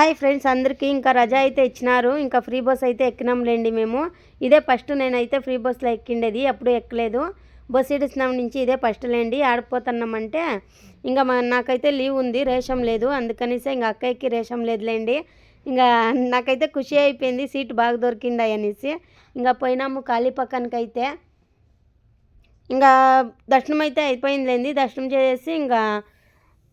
Hi friends అందరికీ ఇంకా రజా అయితే ఇచ్చినారు. ఇంకా ఫ్రీ బస్ అయితే ఎక్కినాంలేండి మేము. ఇదే ఫస్ట్ నేనైతే ఫ్రీ బస్లో ఎక్కిండేది ఎప్పుడు ఎక్కలేదు. బస్ ఇడిసినాం నుంచి ఇదే ఫస్ట్ లేండి. ఆడిపోతున్నామంటే ఇంకా మా నాకైతే లీవ్ ఉంది రేషం లేదు. అందుకనేసి ఇంకా అక్కయ్యకి రేషం లేదులేండి. ఇంకా నాకైతే ఖుషి అయిపోయింది సీట్ బాగా దొరికింది అనేసి. ఇంకా పోయినాము ఖాళీ పక్కనకైతే. ఇంకా దర్శనం అయితే అయిపోయిందిలేండి. దర్శనం చేసేసి ఇంకా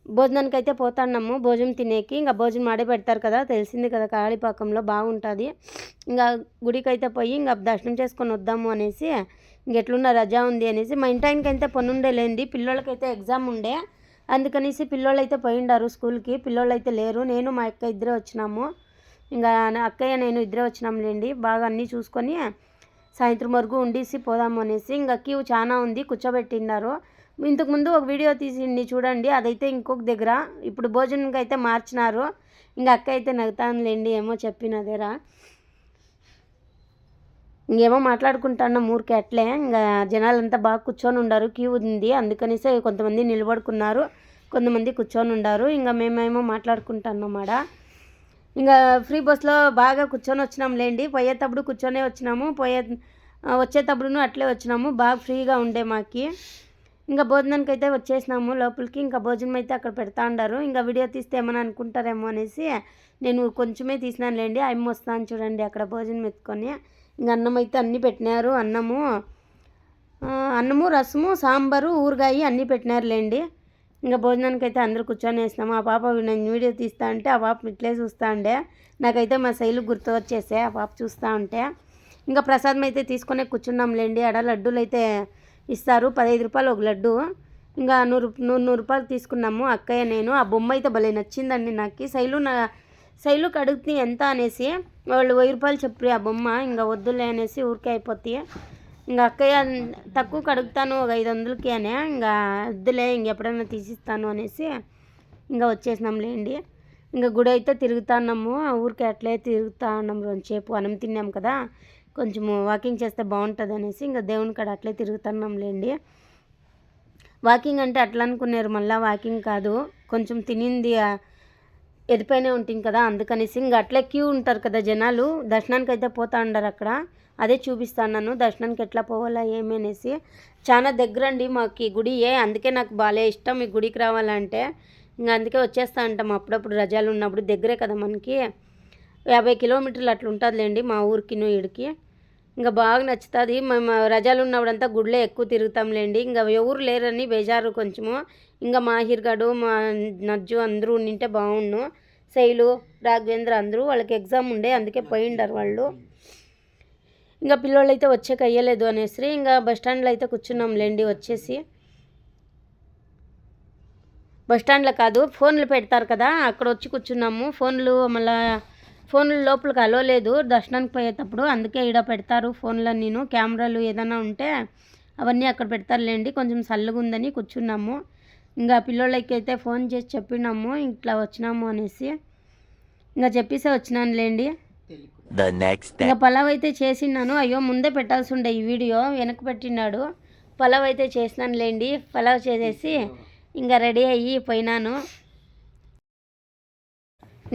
భోజనానికి అయితే పోతున్నాము. భోజనం తినేకి ఇంకా భోజనం ఆడే పెడతారు కదా తెలిసింది కదా కాళీపాకంలో బాగుంటుంది. ఇంకా గుడికి అయితే పోయి ఇంకా దర్శనం చేసుకొని వద్దాము అనేసి ఇంకెట్లున్న రజా ఉంది అనేసి మా ఇంటాయనకి అయితే పనుండే లేండి. పిల్లోళ్ళకైతే ఎగ్జామ్ ఉండే. అందుకనేసి పిల్లోళ్ళు అయితే పోయిండారు స్కూల్కి. పిల్లోళ్ళు అయితే లేరు. నేను మా అక్క ఇద్దరే వచ్చినాము. ఇంకా నా అక్కయ్య నేను ఇద్దరే వచ్చినాంలేండి బాగా అన్నీ చూసుకొని సాయంత్రం వరకు ఉండేసి పోదాము అనేసి ఇంకా క్యూ చాలా ఉంది కూర్చోబెట్టిన్నారు ఇంతకుముందు ఒక వీడియో తీసిండి చూడండి అదైతే ఇంకొక దగ్గర. ఇప్పుడు భోజనంకి అయితే మార్చినారు. ఇంకా అక్క అయితే నగుతానులేండి ఏమో చెప్పినదేరా. ఇంకేమో మాట్లాడుకుంటాను ఊరికే అట్లే. ఇంకా జనాలంతా బాగా కూర్చొని ఉండారు క్యూ ఉంది. అందుకనేసి కొంతమంది నిలబడుకున్నారు కొంతమంది కూర్చొని ఉండారు. ఇంకా మేమేమో మాట్లాడుకుంటున్నాం ఆడ. ఇంకా ఫ్రీ బస్లో బాగా కూర్చొని వచ్చినాం లేండి పోయేటప్పుడు కూర్చొనే వచ్చినాము. పోయే వచ్చేటప్పుడును అట్లే వచ్చినాము. బాగా ఫ్రీగా ఉండే మాకి. ఇంకా భోజనానికి అయితే వచ్చేసినాము. లోపలికి ఇంకా భోజనం అయితే అక్కడ పెడతా ఉండారు ఇంకా వీడియో తీస్తే ఏమని అనుకుంటారేమో అనేసి నేను కొంచెమే తీసినానులేండి. అమ్మ వస్తాను చూడండి అక్కడ భోజనం ఎత్తుకొని. ఇంకా అన్నం అయితే అన్నీ పెట్టినారు. అన్నము అన్నము రసము సాంబారు ఊరగాయ అన్నీ పెట్టినారులేండి. ఇంకా భోజనానికి అయితే అందరూ కూర్చొని వేసినాము. ఆ పాప నేను వీడియో తీస్తా ఉంటే ఆ పాప ఇట్లే చూస్తూ ఉండే. నాకైతే మా శైలు గుర్తు వచ్చేసే ఆ పాప చూస్తూ ఉంటే. ఇంకా ప్రసాదం అయితే తీసుకొని కూర్చున్నాంలేండి. ఆడ లడ్డూలు అయితే ఇస్తారు. పదహైదు రూపాయలు ఒక లడ్డు. ఇంకా నూరు నూరు నూరు రూపాయలు తీసుకున్నాము. అక్కయ్య నేను. ఆ బొమ్మ అయితే భలే నచ్చిందండి నాకు. శైలు నా శైలు కడుగుతుంది ఎంత అనేసి వాళ్ళు వెయ్యి రూపాయలు చెప్పి ఆ బొమ్మ. ఇంకా వద్దులే అనేసి ఊరికే అయిపోతాయి ఇంకా అక్కయ్య తక్కువ కడుగుతాను ఒక ఐదు వందలకి అని. ఇంకా వద్దులే ఇంకెప్పుడైనా తీసిస్తాను అనేసి ఇంకా వచ్చేసినాంలేండి ఇంకా గుడి అయితే తిరుగుతున్నాము. ఊరికే అట్లే తిరుగుతా ఉన్నాం రెండుసేపు అన్నం తిన్నాం కదా. కొంచెము వాకింగ్ చేస్తే బాగుంటుంది అనేసి ఇంకా దేవుని కాడ అట్లే తిరుగుతున్నాంలేండి వాకింగ్ అంటే అట్లా అనుకున్నారు మళ్ళీ వాకింగ్ కాదు. కొంచెం తినింది ఎదిపోయినే ఎదిపైనే ఉంటుంది కదా అందుకనేసి ఇంకా అట్లే క్యూ ఉంటారు కదా జనాలు. దర్శనానికి అయితే పోతా ఉండరు అక్కడ. అదే చూపిస్తాను దర్శనానికి ఎట్లా పోవాలా ఏమి అనేసి. చాలా దగ్గర అండి మాకు ఈ గుడి ఏ అందుకే నాకు బాగా ఇష్టం ఈ గుడికి రావాలంటే. ఇంకా అందుకే వచ్చేస్తా ఉంటాం అప్పుడప్పుడు రజాలు ఉన్నప్పుడు దగ్గరే కదా మనకి. యాభై కిలోమీటర్లు అట్లా ఉంటుందిలేండి మా ఊరికి ఇడికి. ఇంకా బాగా నచ్చుతుంది. మేము రజాలు ఉన్నప్పుడంతా గుడిలో ఎక్కువ తిరుగుతాంలేండి. ఇంకా ఎవరు లేరని బేజారు కొంచెము. ఇంకా మాహిర్గాడు మా నజ్జు అందరూ ఉండింటే బాగుండు. శైలు రాఘవేంద్ర అందరూ వాళ్ళకి ఎగ్జామ్ ఉండే అందుకే పోయిండారు వాళ్ళు. ఇంకా పిల్లోళ్ళు అయితే వచ్చాక అయ్యలేదు అనేసి ఇంకా బస్ స్టాండ్లో అయితే కూర్చున్నాంలేండి వచ్చేసి. బస్ స్టాండ్లో కాదు ఫోన్లు పెడతారు కదా అక్కడ వచ్చి కూర్చున్నాము. ఫోన్లు మళ్ళీ ఫోన్లు లోపలికి అలో లేదు దర్శనానికి పోయేటప్పుడు అందుకే ఈడ పెడతారు ఫోన్లో నేను. కెమెరాలు ఏదైనా ఉంటే అవన్నీ అక్కడ పెడతారులేండి. కొంచెం చల్లగా ఉందని కూర్చున్నాము. ఇంకా పిల్లోళ్ళకి అయితే ఫోన్ చేసి చెప్పినాము. ఇట్లా వచ్చినాము అనేసి. ఇంకా చెప్పేసే వచ్చినానులేండి. ఇంకా పలావ్ అయితే చేసినాను అయ్యో ముందే పెట్టాల్సి ఉండే ఈ వీడియో. వెనక పెట్టినాడు పలావ్ అయితే చేసినానులేండి. పలావ్ చేసేసి ఇంకా రెడీ అయ్యి పోయినాను.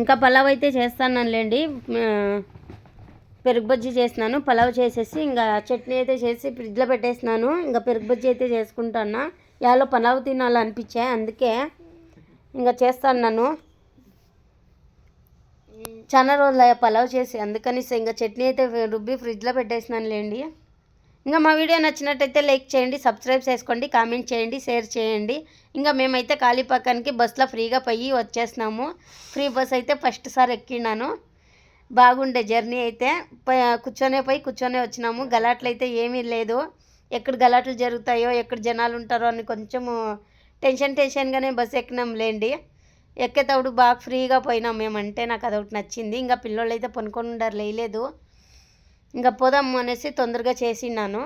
ఇంకా పలావ్ అయితే చేస్తానులేండి. పెరుగు బజ్జీ చేసినాను. పలావ్ చేసేసి ఇంకా చట్నీ అయితే చేసి ఫ్రిడ్జ్లో పెట్టేసినాను. ఇంకా పెరుగు బజ్జీ అయితే చేసుకుంటాను యాలో పలావ్ తినాలనిపించే అందుకే ఇంకా చేస్తాను చాలా రోజులు అయ్యా పలావ్ చేసి అందుకని ఇంకా చట్నీ అయితే రుబ్బి ఫ్రిడ్జ్లో పెట్టేసినాను లేండి ఇంకా మా వీడియో నచ్చినట్టయితే లైక్ చేయండి సబ్స్క్రైబ్ చేసుకోండి కామెంట్ చేయండి షేర్ చేయండి. ఇంకా మేమైతే కాళీపాకానికి బస్సులో ఫ్రీగా పోయి వచ్చేసినాము. ఫ్రీ బస్ అయితే ఫస్ట్ సారి ఎక్కినాను. బాగుండే జర్నీ అయితే. కూర్చొనే పోయి కూర్చొనే వచ్చినాము. గలాట్లు అయితే ఏమీ లేదు. ఎక్కడ గలాట్లు జరుగుతాయో ఎక్కడ జనాలు ఉంటారో అని కొంచెము టెన్షన్ టెన్షన్గానే బస్సు ఎక్కినాం లేండి. ఎక్కేటప్పుడు బాగా ఫ్రీగా పోయినాం మేమంటే నాకు అదొకటి నచ్చింది. ఇంకా పిల్లోళ్ళు అయితే పనుకొని ఉండరు లేలేదు ఇంకా పోదాము అనేసి తొందరగా చేసినాను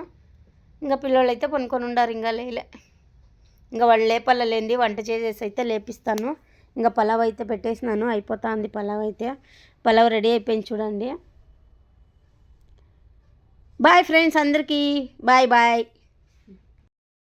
ఇంకా పిల్లలు అయితే పనుకొని ఉండారు ఇంకా లేలే. ఇంకా వాళ్ళు లేపల్లలేండి వంట చేసేసి అయితే లేపిస్తాను. ఇంకా పలావ్ అయితే పెట్టేసినాను అయిపోతుంది పలావ్ అయితే. పలావ్ రెడీ అయిపోయింది చూడండి. బాయ్ ఫ్రెండ్స్ అందరికీ. Bye bye.